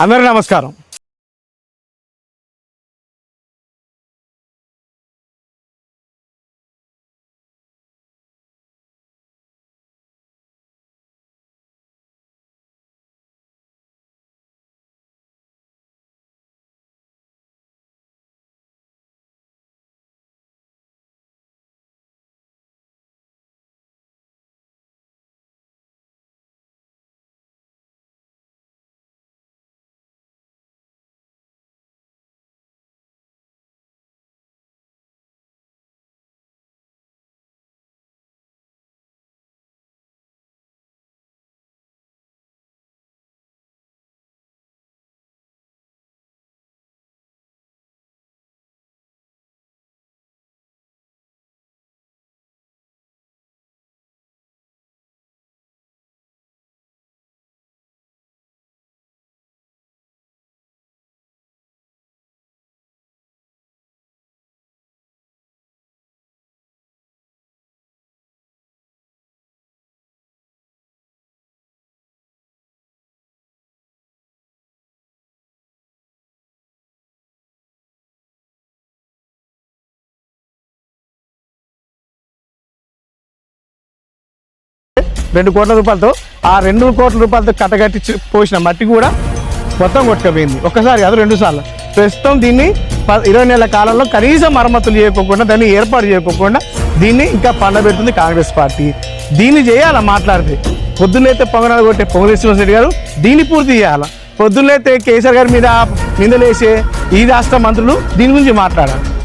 అందరూ నమస్కారం. రెండు కోట్ల రూపాయలతో ఆ రెండు కోట్ల రూపాయలతో కట్టగట్టి పోసిన మట్టి కూడా మొత్తం కొట్టుకపోయింది. ఒక్కసారి కాదు రెండు సార్లు. ప్రస్తుతం దీన్ని ప- ఇరవై నెలల కాలంలో కనీసం మరమ్మతులు చేయకోకుండా దాన్ని ఏర్పాటు చేయకోకుండా దీన్ని ఇంకా పండబెడుతుంది కాంగ్రెస్ పార్టీ. దీన్ని చేయాలా మాట్లాడితే? పొద్దున్నైతే పొంగనాలు కొట్టే పొంగలి శ్రీనివాసరెడ్డి గారు దీన్ని పూర్తి చేయాలా? పొద్దున్నైతే కేసీఆర్ గారి మీద నిందలేసే ఈ రాష్ట్ర మంత్రులు దీని గురించి మాట్లాడాలి.